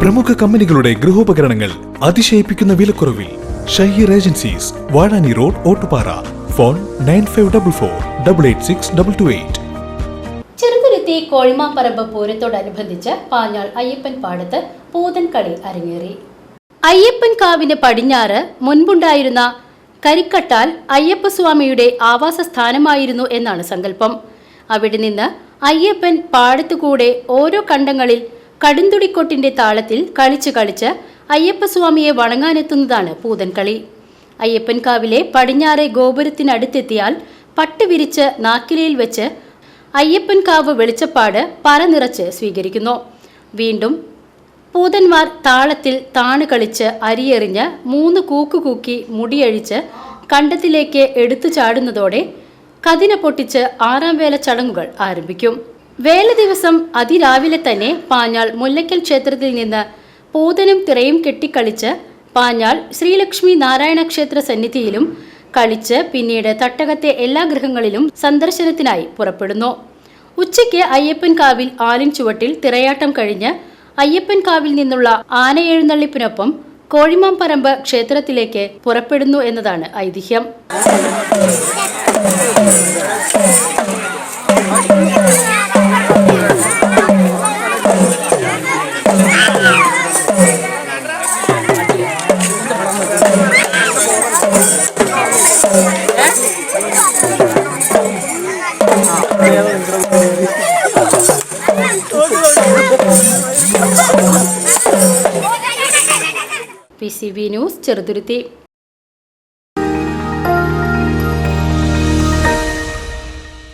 പ്രമുഖ കമ്പനികളുടെ ഗൃഹോപകരണങ്ങൾ അതിശയിപ്പിക്കുന്ന വിലക്കുറവിൽ Shaheer agencies Vazhani road Ottupara. Phone nine five double four double eight six double two eight. Cheruthuruthy Kozhimaparambu പൂരത്തോടനുബന്ധിച്ച് Panjal Ayyappan പാടത്ത് പൂതൻ കളി അരങ്ങേറി. അയ്യപ്പൻ കാവിന് പടിഞ്ഞാറ് മുൻപുണ്ടായിരുന്ന കരിക്കട്ടാൽ അയ്യപ്പസ്വാമിയുടെ ആവാസ സ്ഥാനമായിരുന്നു എന്നാണ് സങ്കല്പം. അവിടെ നിന്ന് അയ്യപ്പൻ പാടത്തുകൂടെ ഓരോ കണ്ടങ്ങളിൽ കടുന്തുടിക്കൊട്ടിന്റെ താളത്തിൽ കളിച്ച് കളിച്ച് അയ്യപ്പസ്വാമിയെ വണങ്ങാനെത്തുന്നതാണ് പൂതൻകളി. അയ്യപ്പൻകാവിലെ പടിഞ്ഞാറെ ഗോപുരത്തിനടുത്തെത്തിയാൽ പട്ട് വിരിച്ച് നാക്കിലയിൽ വെച്ച് അയ്യപ്പൻകാവ് വെളിച്ചപ്പാട് പരനിറച്ച് സ്വീകരിക്കുന്നു. വീണ്ടും പൂതന്മാർ താളത്തിൽ താണു കളിച്ച് അരിയെറിഞ്ഞ് മൂന്ന് കൂക്കുകൂക്കി മുടിയഴിച്ച് കണ്ടത്തിലേക്ക് എടുത്തു ചാടുന്നതോടെ കതിന പൊട്ടിച്ച് ആറാം വേല ചടങ്ങുകൾ ആരംഭിക്കും. വേല ദിവസം അതിരാവിലെ തന്നെ പാഞ്ഞാൾ മുല്ലയ്ക്കൽ ക്ഷേത്രത്തിൽ നിന്ന് പൂതനും തിറയും കെട്ടിക്കളിച്ച് പാഞ്ഞാൾ ശ്രീലക്ഷ്മി നാരായണ ക്ഷേത്ര സന്നിധിയിലും കളിച്ച് പിന്നീട് തട്ടകത്തെ എല്ലാ ഗൃഹങ്ങളിലും സന്ദർശനത്തിനായി പുറപ്പെടുന്നു. ഉച്ചയ്ക്ക് അയ്യപ്പൻ കാവിൽ ആലിൻ ചുവട്ടിൽ തിറയാട്ടം കഴിഞ്ഞ് അയ്യപ്പൻ കാവിൽ നിന്നുള്ള ആനയെഴുന്നള്ളിപ്പിനൊപ്പം കോഴിമാമ്പറമ്പ് ക്ഷേത്രത്തിലേക്ക് പുറപ്പെടുന്നു എന്നതാണ് ഐതിഹ്യം. P C B news Cheruthuruthy.